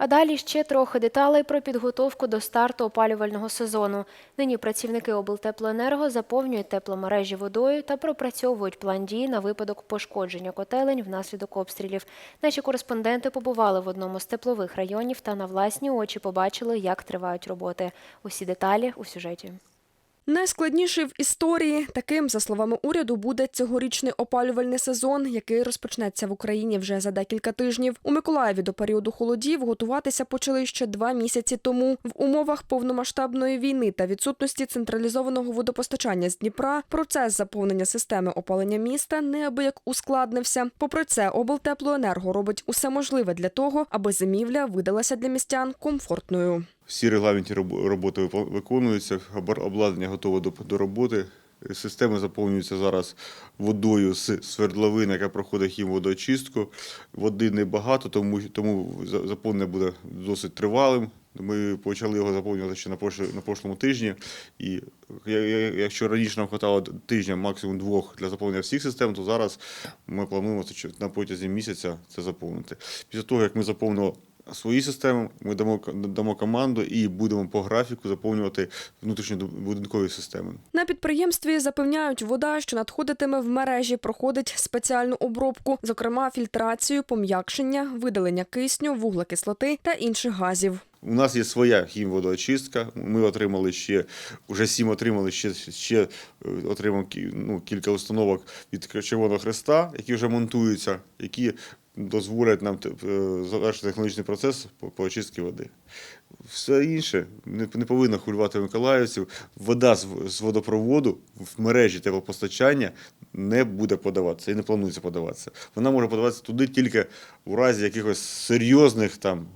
А далі ще трохи деталей про підготовку до старту опалювального сезону. Нині працівники облтеплоенерго заповнюють тепломережі водою та пропрацьовують план дій на випадок пошкодження котелень внаслідок обстрілів. Наші кореспонденти побували в одному з теплових районів та на власні очі побачили, як тривають роботи. Усі деталі у сюжеті. Найскладніший в історії таким, за словами уряду, буде цьогорічний опалювальний сезон, який розпочнеться в Україні вже за декілька тижнів. У Миколаєві до періоду холодів готуватися почали ще два місяці тому. В умовах повномасштабної війни та відсутності централізованого водопостачання з Дніпра процес заповнення системи опалення міста неабияк ускладнився. Попри це, облтеплоенерго робить усе можливе для того, аби зимівля видалася для містян комфортною. Всі регламентні роботи виконуються, обладнання готове до, роботи. Системи заповнюються зараз водою з свердловини, яка проходить хімводоочистку. Води небагато, тому, тому заповнення буде досить тривалим. Ми почали його заповнювати ще на, на прошлому тижні. І якщо раніше нам хватало тижня, максимум двох для заповнення всіх систем, то зараз ми плануємо на протязі місяця це заповнити. Після того, як ми заповнимо свої системи, ми дамо, дамо команду і будемо по графіку заповнювати внутрішньобудинкові системи. На підприємстві запевняють, вода, що надходитиме в мережі, проходить спеціальну обробку, зокрема фільтрацію, пом'якшення, видалення кисню, вуглекислоти та інших газів. У нас є своя хімводоочистка. Ми отримали ще вже сім отримали ще, ще е, отримав ну, кілька установок від Червоного Хреста, які вже монтуються, які дозволять нам е, завершити технологічний процес по, очистці води. Все інше не, повинно хвилювати миколаївців. Вода з, водопроводу в мережі теплопостачання не буде подаватися і не планується подаватися. Вона може подаватися туди тільки у разі якихось серйозних там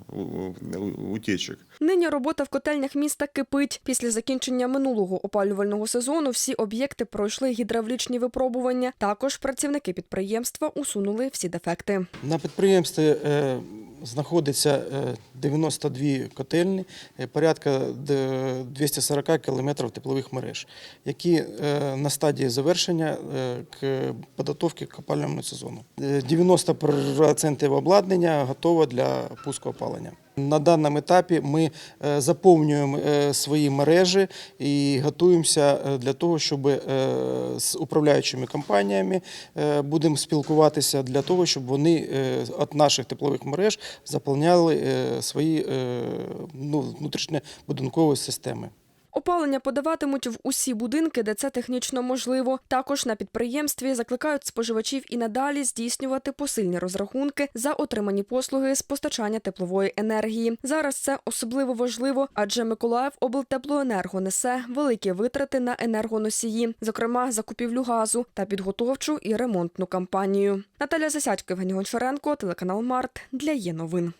утічок. Нині робота в котельнях міста кипить. Після закінчення минулого опалювального сезону всі об'єкти пройшли гідравлічні випробування. Також працівники підприємства усунули всі дефекти. На підприємстві е, знаходиться е, 92 котельні, е, порядка д- 240 кілометрів теплових мереж, які е, на стадії завершення е, к підготовки к опалювальному сезону. Е, 90% обладнання готово для пуску опалення. На даному етапі ми е, заповнюємо е, свої мережі і готуємося е, для того, щоб з управляючими компаніями будемо спілкуватися для того, щоб вони від наших теплових мереж заповняли свої ну, внутрішньобудинкові системи. Опалення подаватимуть в усі будинки, де це технічно можливо. Також на підприємстві закликають споживачів і надалі здійснювати посильні розрахунки за отримані послуги з постачання теплової енергії. Зараз це особливо важливо, адже Миколаїв облтеплоенерго несе великі витрати на енергоносії, зокрема закупівлю газу та підготовчу і ремонтну кампанію. Наталя Засядько, Євгеній Гончаренко, телеканал Март для є новин.